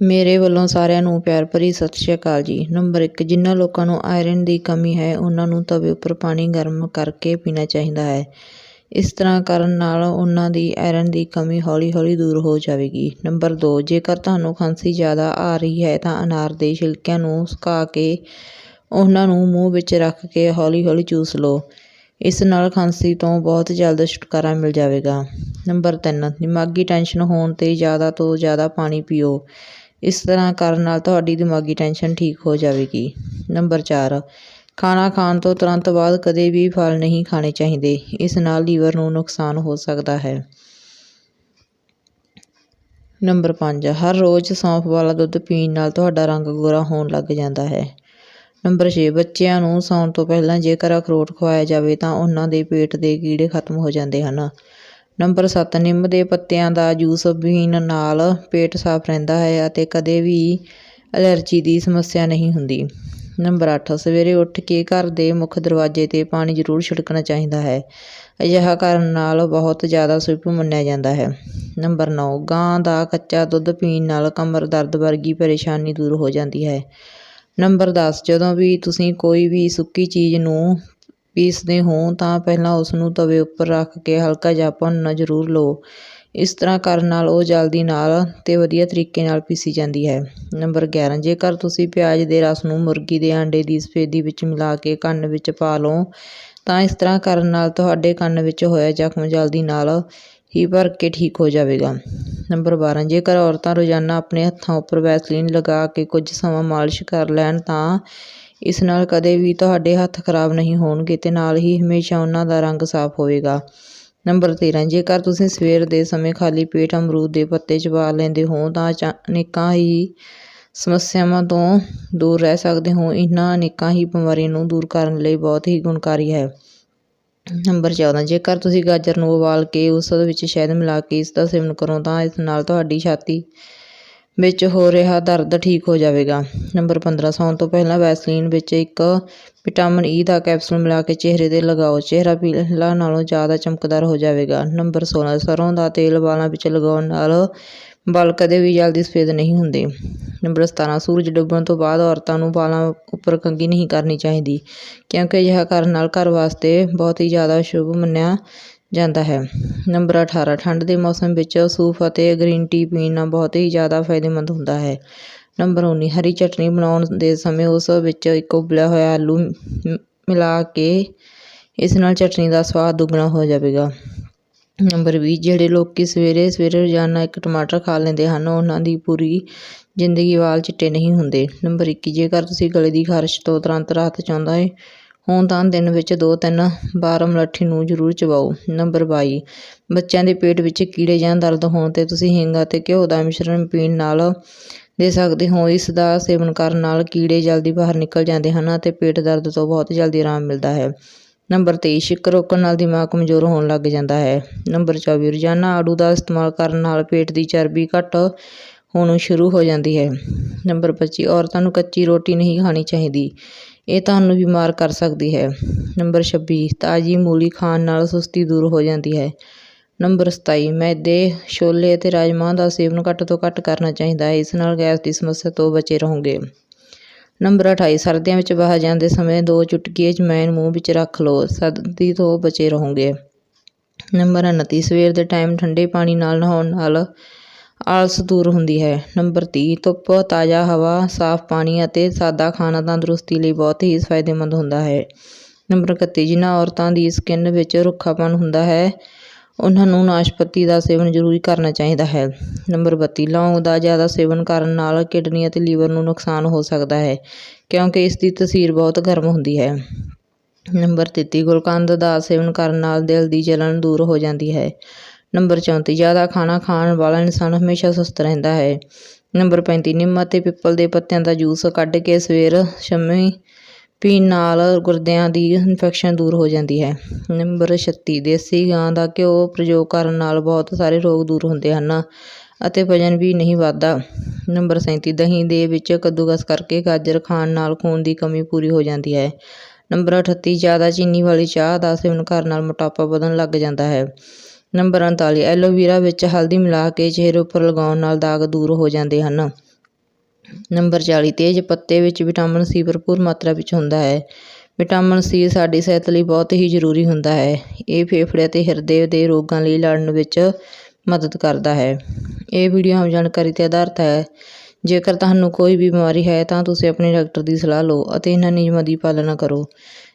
ਮੇਰੇ ਵੱਲੋਂ ਸਾਰਿਆਂ ਨੂੰ ਪਿਆਰ ਭਰੀ ਸਤਿ ਸ਼੍ਰੀ ਅਕਾਲ ਜੀ। ਨੰਬਰ 1 ਜਿਨ੍ਹਾਂ ਲੋਕਾਂ ਨੂੰ ਆਇਰਨ ਦੀ ਕਮੀ ਹੈ, ਉਹਨਾਂ ਨੂੰ ਤਵੇ ਉੱਪਰ ਪਾਣੀ ਗਰਮ ਕਰਕੇ ਪੀਣਾ ਚਾਹੀਦਾ ਹੈ। ਇਸ ਤਰ੍ਹਾਂ ਕਰਨ ਨਾਲ ਉਹਨਾਂ ਦੀ ਆਇਰਨ ਦੀ ਕਮੀ ਹੌਲੀ-ਹੌਲੀ ਦੂਰ ਹੋ ਜਾਵੇਗੀ। ਨੰਬਰ 2 ਜੇਕਰ ਤੁਹਾਨੂੰ ਖਾਂਸੀ ਜ਼ਿਆਦਾ ਆ ਰਹੀ ਹੈ, ਤਾਂ ਅਨਾਰ ਦੇ ਛਿਲਕਿਆਂ ਨੂੰ ਸੁਕਾ ਕੇ ਉਹਨਾਂ ਨੂੰ ਮੂੰਹ ਵਿੱਚ ਰੱਖ ਕੇ ਹੌਲੀ-ਹੌਲੀ ਚੂਸ ਲਓ। ਇਸ ਨਾਲ ਖਾਂਸੀ ਤੋਂ ਬਹੁਤ ਜਲਦ ਛੁਟਕਾਰਾ ਮਿਲ ਜਾਵੇਗਾ। ਨੰਬਰ 3 ਦਿਮਾਗੀ ਟੈਨਸ਼ਨ ਹੋਣ 'ਤੇ ਜ਼ਿਆਦਾ ਤੋਂ ਜ਼ਿਆਦਾ ਪਾਣੀ ਪੀਓ। ਇਸ ਤਰ੍ਹਾਂ ਕਰਨ ਨਾਲ ਤੁਹਾਡੀ ਦਿਮਾਗੀ ਟੈਨਸ਼ਨ ਠੀਕ ਹੋ ਜਾਵੇਗੀ। ਨੰਬਰ 4 ਖਾਣਾ ਖਾਣ ਤੋਂ ਤੁਰੰਤ ਬਾਅਦ ਕਦੇ ਵੀ ਫਲ ਨਹੀਂ ਖਾਣੇ ਚਾਹੀਦੇ। ਇਸ ਨਾਲ ਲੀਵਰ ਨੂੰ ਨੁਕਸਾਨ ਹੋ ਸਕਦਾ ਹੈ। ਨੰਬਰ 5 ਹਰ ਰੋਜ਼ ਸੌਂਫ ਵਾਲਾ ਦੁੱਧ ਪੀਣ ਨਾਲ ਤੁਹਾਡਾ ਰੰਗ ਗੋਰਾ ਹੋਣ ਲੱਗ ਜਾਂਦਾ ਹੈ। ਨੰਬਰ 6 ਬੱਚਿਆਂ ਨੂੰ ਸੌਣ ਤੋਂ ਪਹਿਲਾਂ ਜੇਕਰ ਅਖਰੋਟ ਖਵਾਇਆ ਜਾਵੇ ਤਾਂ ਉਹਨਾਂ ਦੇ ਪੇਟ ਦੇ ਕੀੜੇ ਖਤਮ ਹੋ ਜਾਂਦੇ ਹਨ। ਨੰਬਰ 7 ਨਿੰਮ ਦੇ ਪੱਤਿਆਂ ਦਾ ਜੂਸ ਪੀਣ ਨਾਲ ਪੇਟ ਸਾਫ਼ ਰਹਿੰਦਾ ਹੈ ਅਤੇ ਕਦੇ ਵੀ ਅਲਰਜੀ ਦੀ ਸਮੱਸਿਆ ਨਹੀਂ ਹੁੰਦੀ। ਨੰਬਰ 8 ਸਵੇਰੇ ਉੱਠ ਕੇ ਘਰ ਦੇ ਮੁੱਖ ਦਰਵਾਜ਼ੇ 'ਤੇ ਪਾਣੀ ਜ਼ਰੂਰ ਛਿੜਕਣਾ ਚਾਹੀਦਾ ਹੈ। ਅਜਿਹਾ ਕਰਨ ਨਾਲ ਬਹੁਤ ਜ਼ਿਆਦਾ ਸ਼ੁਭ ਮੰਨਿਆ ਜਾਂਦਾ ਹੈ। ਨੰਬਰ 9 ਗਾਂ ਦਾ ਕੱਚਾ ਦੁੱਧ ਪੀਣ ਨਾਲ ਕਮਰ ਦਰਦ ਵਰਗੀ ਪਰੇਸ਼ਾਨੀ ਦੂਰ ਹੋ ਜਾਂਦੀ ਹੈ। ਨੰਬਰ 10 ਜਦੋਂ ਵੀ ਤੁਸੀਂ ਕੋਈ ਵੀ ਸੁੱਕੀ ਚੀਜ਼ ਨੂੰ ਪੀਸਦੇ ਹੋ ਤਾਂ ਪਹਿਲਾਂ ਉਸ ਨੂੰ ਤਵੇ ਉੱਪਰ ਰੱਖ ਕੇ ਹਲਕਾ ਜਿਹਾ ਭੁੰਨਣਾ ਜ਼ਰੂਰ ਲਓ। ਇਸ ਤਰ੍ਹਾਂ ਕਰਨ ਨਾਲ ਉਹ ਜਲਦੀ ਨਾਲ ਅਤੇ ਵਧੀਆ ਤਰੀਕੇ ਨਾਲ ਪੀਸੀ ਜਾਂਦੀ ਹੈ। ਨੰਬਰ 11 ਜੇਕਰ ਤੁਸੀਂ ਪਿਆਜ਼ ਦੇ ਰਸ ਨੂੰ ਮੁਰਗੀ ਦੇ ਆਂਡੇ ਦੀ ਸਫੇਦੀ ਵਿੱਚ ਮਿਲਾ ਕੇ ਕੰਨ ਵਿੱਚ ਪਾ ਲਓ, ਤਾਂ ਇਸ ਤਰ੍ਹਾਂ ਕਰਨ ਨਾਲ ਤੁਹਾਡੇ ਕੰਨ ਵਿੱਚ ਹੋਇਆ ਜ਼ਖਮ ਜਲਦੀ ਨਾਲ ਹੀ ਭਰ ਕੇ ਠੀਕ ਹੋ ਜਾਵੇਗਾ। ਨੰਬਰ 12 ਜੇਕਰ ਔਰਤਾਂ ਰੋਜ਼ਾਨਾ ਆਪਣੇ ਹੱਥਾਂ ਉੱਪਰ ਵੈਸਲੀਨ ਲਗਾ ਕੇ ਕੁਝ ਸਮਾਂ ਮਾਲਿਸ਼ ਕਰ ਲੈਣ ਤਾਂ ਇਸ ਨਾਲ ਕਦੇ ਵੀ ਤੁਹਾਡੇ ਹੱਥ ਖਰਾਬ ਨਹੀਂ ਹੋਣਗੇ ਤੇ ਨਾਲ ਹੀ ਹਮੇਸ਼ਾ ਉਹਨਾਂ ਦਾ ਰੰਗ ਸਾਫ਼ ਹੋਵੇਗਾ। ਨੰਬਰ 13 ਜੇਕਰ ਤੁਸੀਂ ਸਵੇਰ ਦੇ ਸਮੇਂ ਖਾਲੀ ਪੇਟ ਅਮਰੂਦ ਦੇ ਪੱਤੇ ਚਬਾ ਲੈਂਦੇ ਹੋ, ਤਾਂ ਅਨੇਕਾਂ ਹੀ ਸਮੱਸਿਆਵਾਂ ਤੋਂ ਦੂਰ ਰਹਿ ਸਕਦੇ ਹੋ। ਇਹਨਾਂ ਅਨੇਕਾਂ ਹੀ ਬਿਮਾਰੀਆਂ ਨੂੰ ਦੂਰ ਕਰਨ ਲਈ ਬਹੁਤ ਹੀ ਗੁਣਕਾਰੀ ਹੈ। ਨੰਬਰ 14 ਜੇਕਰ ਤੁਸੀਂ ਗਾਜਰ ਨੂੰ ਉਬਾਲ ਕੇ ਉਸ ਵਿੱਚ ਸ਼ਹਿਦ ਮਿਲਾ ਕੇ ਇਸ ਦਾ ਸੇਵਨ ਕਰੋ, ਤਾਂ ਇਸ ਨਾਲ ਤੁਹਾਡੀ ਛਾਤੀ ਵਿੱਚ ਹੋ ਰਿਹਾ ਦਰਦ ਠੀਕ ਹੋ ਜਾਵੇਗਾ। ਨੰਬਰ 15 ਸੌਣ ਤੋਂ ਪਹਿਲਾਂ ਵੈਸਲੀਨ ਵਿੱਚ ਇੱਕ ਵਿਟਾਮਿਨ ਈ ਦਾ ਕੈਪਸੂਲ ਮਿਲਾ ਕੇ ਚਿਹਰੇ 'ਤੇ ਲਗਾਓ। ਚਿਹਰਾ ਪਹਿਲਾਂ ਨਾਲੋਂ ਜ਼ਿਆਦਾ ਚਮਕਦਾਰ ਹੋ ਜਾਵੇਗਾ। ਨੰਬਰ 16 ਸਰੋਂ ਦਾ ਤੇਲ ਵਾਲਾਂ ਵਿੱਚ ਲਗਾਉਣ ਨਾਲ ਵਾਲ ਕਦੇ ਵੀ ਜਲਦੀ ਸਫੇਦ ਨਹੀਂ ਹੁੰਦੇ। ਨੰਬਰ 17 ਸੂਰਜ ਡੁੱਬਣ ਤੋਂ ਬਾਅਦ ਔਰਤਾਂ ਨੂੰ ਵਾਲਾਂ ਉੱਪਰ ਕੰਘੀ ਨਹੀਂ ਕਰਨੀ ਚਾਹੀਦੀ, ਕਿਉਂਕਿ ਅਜਿਹਾ ਕਰਨ ਨਾਲ ਘਰ ਵਾਸਤੇ ਬਹੁਤ ਹੀ ਜ਼ਿਆਦਾ ਸ਼ੁਭ ਮੰਨਿਆ ਜਾਂਦਾ ਹੈ। ਨੰਬਰ 18 ਠੰਡ ਦੇ ਮੌਸਮ ਵਿੱਚ ਸੂਫ ਅਤੇ ਗ੍ਰੀਨ ਟੀ ਪੀਣਾ ਬਹੁਤ ਹੀ ਜ਼ਿਆਦਾ ਫਾਇਦੇਮੰਦ ਹੁੰਦਾ ਹੈ। ਨੰਬਰ 19 ਹਰੀ ਚਟਨੀ ਬਣਾਉਣ ਦੇ ਸਮੇਂ ਉਸ ਵਿੱਚ ਇੱਕ ਉਬਲਿਆ ਹੋਇਆ ਆਲੂ ਮਿਲਾ ਕੇ ਇਸ ਨਾਲ ਚਟਨੀ ਦਾ ਸਵਾਦ ਦੁੱਗਣਾ ਹੋ ਜਾਵੇਗਾ। ਨੰਬਰ 20 ਜਿਹੜੇ ਲੋਕ ਸਵੇਰੇ ਸਵੇਰੇ ਰੋਜ਼ਾਨਾ ਇੱਕ ਟਮਾਟਰ ਖਾ ਲੈਂਦੇ ਹਨ, ਉਹਨਾਂ ਦੀ ਪੂਰੀ ਜ਼ਿੰਦਗੀ ਵਾਲ ਚਿੱਟੇ ਨਹੀਂ ਹੁੰਦੇ। ਨੰਬਰ 21 ਜੇਕਰ ਤੁਸੀਂ ਗਲੇ ਦੀ ਖਾਰਸ਼ ਤੋਂ ਤੁਰੰਤ ਰਾਹਤ ਚਾਹੁੰਦਾ ਹੈ ਹੋਣ ਤਾਂ ਦਿਨ ਵਿੱਚ ਦੋ ਤਿੰਨ ਵਾਰ ਮਲੱਠੀ ਨੂੰ ਜ਼ਰੂਰ ਚਬਾਓ। ਨੰਬਰ ਬਾਈ, ਬੱਚਿਆਂ ਦੇ ਪੇਟ ਵਿੱਚ ਕੀੜੇ ਜਾਂ ਦਰਦ ਹੋਣ 'ਤੇ ਤੁਸੀਂ ਹਿੰਗ ਅਤੇ ਘਿਓ ਦਾ ਮਿਸ਼ਰਣ ਪੀਣ ਨਾਲ ਦੇ ਸਕਦੇ ਹੋ। ਇਸ ਦਾ ਸੇਵਨ ਕਰਨ ਨਾਲ ਕੀੜੇ ਜਲਦੀ ਬਾਹਰ ਨਿਕਲ ਜਾਂਦੇ ਹਨ ਅਤੇ ਪੇਟ ਦਰਦ ਤੋਂ ਬਹੁਤ ਜਲਦੀ ਆਰਾਮ ਮਿਲਦਾ ਹੈ। ਨੰਬਰ 23 ਸ਼ੱਕਰ ਰੋਕਣ ਨਾਲ ਦਿਮਾਗ ਕਮਜ਼ੋਰ ਹੋਣ ਲੱਗ ਜਾਂਦਾ ਹੈ। ਨੰਬਰ 24 ਰੋਜ਼ਾਨਾ ਆੜੂ ਦਾ ਇਸਤੇਮਾਲ ਕਰਨ ਨਾਲ ਪੇਟ ਦੀ ਚਰਬੀ ਘੱਟ ਹੋਣੀ ਸ਼ੁਰੂ ਹੋ ਜਾਂਦੀ ਹੈ। ਨੰਬਰ 25 ਔਰਤਾਂ ਨੂੰ ਕੱਚੀ ਰੋਟੀ ਨਹੀਂ ਖਾਣੀ ਚਾਹੀਦੀ। ਇਹ ਤੁਹਾਨੂੰ ਬਿਮਾਰ ਕਰ ਸਕਦੀ ਹੈ। ਨੰਬਰ 26 ਤਾਜ਼ੀ ਮੂਲੀ ਖਾਣ ਨਾਲ ਸੁਸਤੀ ਦੂਰ ਹੋ ਜਾਂਦੀ ਹੈ। ਨੰਬਰ 27 ਮੈਦੇ, ਛੋਲੇ ਅਤੇ ਰਾਜਮਾਂਹ ਦਾ ਸੇਵਨ ਘੱਟ ਤੋਂ ਘੱਟ ਕਰਨਾ ਚਾਹੀਦਾ ਹੈ। ਇਸ ਨਾਲ ਗੈਸ ਦੀ ਸਮੱਸਿਆ ਤੋਂ ਬਚੇ ਰਹੋਗੇ। ਨੰਬਰ 28 ਸਰਦੀਆਂ ਵਿੱਚ ਬਾਹਰ ਜਾਂਦੇ ਸਮੇਂ ਦੋ ਚੁਟਕੀ ਅਜਵਾਇਣ ਮੂੰਹ ਵਿੱਚ ਰੱਖ ਲਓ। ਸਰਦੀ ਤੋਂ ਬਚੇ ਰਹੋਗੇ। ਨੰਬਰ 29 ਸਵੇਰ ਦੇ ਟਾਈਮ ਠੰਡੇ ਪਾਣੀ ਨਾਲ ਨਹਾਉਣ ਨਾਲ ਆਲਸ ਦੂਰ ਹੁੰਦੀ ਹੈ। ਨੰਬਰ ਤੀਹ, ਧੁੱਪ, ਤਾਜ਼ਾ ਹਵਾ, ਸਾਫ਼ ਪਾਣੀ ਅਤੇ ਸਾਦਾ ਖਾਣਾ ਤੰਦਰੁਸਤੀ ਲਈ ਬਹੁਤ ਹੀ ਫਾਇਦੇਮੰਦ ਹੁੰਦਾ ਹੈ। ਨੰਬਰ 31 ਜਿਨ੍ਹਾਂ ਔਰਤਾਂ ਦੀ ਸਕਿਨ ਵਿੱਚ ਰੁੱਖਾਪਨ ਹੁੰਦਾ ਹੈ, ਉਹਨਾਂ ਨੂੰ ਨਾਸ਼ਪਤੀ ਦਾ ਸੇਵਨ ਜ਼ਰੂਰੀ ਕਰਨਾ ਚਾਹੀਦਾ ਹੈ। ਨੰਬਰ 32 ਲੌਂਗ ਦਾ ਜ਼ਿਆਦਾ ਸੇਵਨ ਕਰਨ ਨਾਲ ਕਿਡਨੀ ਅਤੇ ਲੀਵਰ ਨੂੰ ਨੁਕਸਾਨ ਹੋ ਸਕਦਾ ਹੈ, ਕਿਉਂਕਿ ਇਸ ਦੀ ਤਸੀਰ ਬਹੁਤ ਗਰਮ ਹੁੰਦੀ ਹੈ। ਨੰਬਰ 33 ਗੁਲਕੰਦ ਦਾ ਸੇਵਨ ਕਰਨ ਨਾਲ ਦਿਲ ਦੀ ਜਲਨ ਦੂਰ ਹੋ ਜਾਂਦੀ ਹੈ। ਨੰਬਰ 34 ਜ਼ਿਆਦਾ ਖਾਣਾ ਖਾਣ ਵਾਲਾ ਇਨਸਾਨ ਹਮੇਸ਼ਾ ਸੁਸਤ ਰਹਿੰਦਾ ਹੈ। ਨੰਬਰ 35 ਨਿੰਮ ਅਤੇ ਪਿੱਪਲ ਦੇ ਪੱਤਿਆਂ ਦਾ ਜੂਸ ਕੱਢ ਕੇ ਸਵੇਰ ਸ਼ਾਮੀ ਪੀਣ ਨਾਲ ਗੁਰਦਿਆਂ ਦੀ ਇਨਫੈਕਸ਼ਨ ਦੂਰ ਹੋ ਜਾਂਦੀ ਹੈ। ਨੰਬਰ 36 ਦੇਸੀ ਗਾਂ ਦਾ ਘਿਓ ਪ੍ਰਯੋਗ ਕਰਨ ਨਾਲ ਬਹੁਤ ਸਾਰੇ ਰੋਗ ਦੂਰ ਹੁੰਦੇ ਹਨ ਅਤੇ ਵਜਨ ਵੀ ਨਹੀਂ ਵੱਧਦਾ। ਨੰਬਰ 37 ਦਹੀਂ ਦੇ ਵਿੱਚ ਕੱਦੂਕਸ ਕਰਕੇ ਗਾਜਰ ਖਾਣ ਨਾਲ ਖੂਨ ਦੀ ਕਮੀ ਪੂਰੀ ਹੋ ਜਾਂਦੀ ਹੈ। ਨੰਬਰ 38 ਜ਼ਿਆਦਾ ਚੀਨੀ ਵਾਲੀ ਚਾਹ ਦਾ ਸੇਵਨ ਕਰਨ ਨਾਲ ਮੋਟਾਪਾ ਵਧਣ ਲੱਗ ਜਾਂਦਾ ਹੈ। ਨੰਬਰ 39 ਐਲੋਵੀਰਾ ਵਿੱਚ ਹਲਦੀ ਮਿਲਾ ਕੇ ਚਿਹਰੇ ਉੱਪਰ ਲਗਾਉਣ ਨਾਲ ਦਾਗ ਦੂਰ ਹੋ ਜਾਂਦੇ ਹਨ। ਨੰਬਰ 40 ਤੇਜ਼ ਪੱਤੇ ਵਿੱਚ ਵਿਟਾਮਿਨ ਸੀ ਭਰਪੂਰ ਮਾਤਰਾ ਵਿੱਚ ਹੁੰਦਾ ਹੈ। ਵਿਟਾਮਿਨ ਸੀ ਸਾਡੀ ਸਿਹਤ ਲਈ ਬਹੁਤ ਹੀ ਜ਼ਰੂਰੀ ਹੁੰਦਾ ਹੈ। ਇਹ ਫੇਫੜੇ ਅਤੇ ਹਿਰਦੇ ਦੇ ਰੋਗਾਂ ਲਈ ਲੜਨ ਵਿੱਚ ਮਦਦ ਕਰਦਾ ਹੈ। ਇਹ ਵੀਡੀਓ ਆਮ ਜਾਣਕਾਰੀ 'ਤੇ ਆਧਾਰਿਤ ਹੈ। ਜੇਕਰ ਤੁਹਾਨੂੰ ਕੋਈ ਵੀ ਬਿਮਾਰੀ ਹੈ ਤਾਂ ਤੁਸੀਂ ਆਪਣੇ ਡਾਕਟਰ ਦੀ ਸਲਾਹ ਲਓ ਅਤੇ ਇਹਨਾਂ ਨਿਯਮਾਂ ਦੀ ਪਾਲਣਾ ਕਰੋ।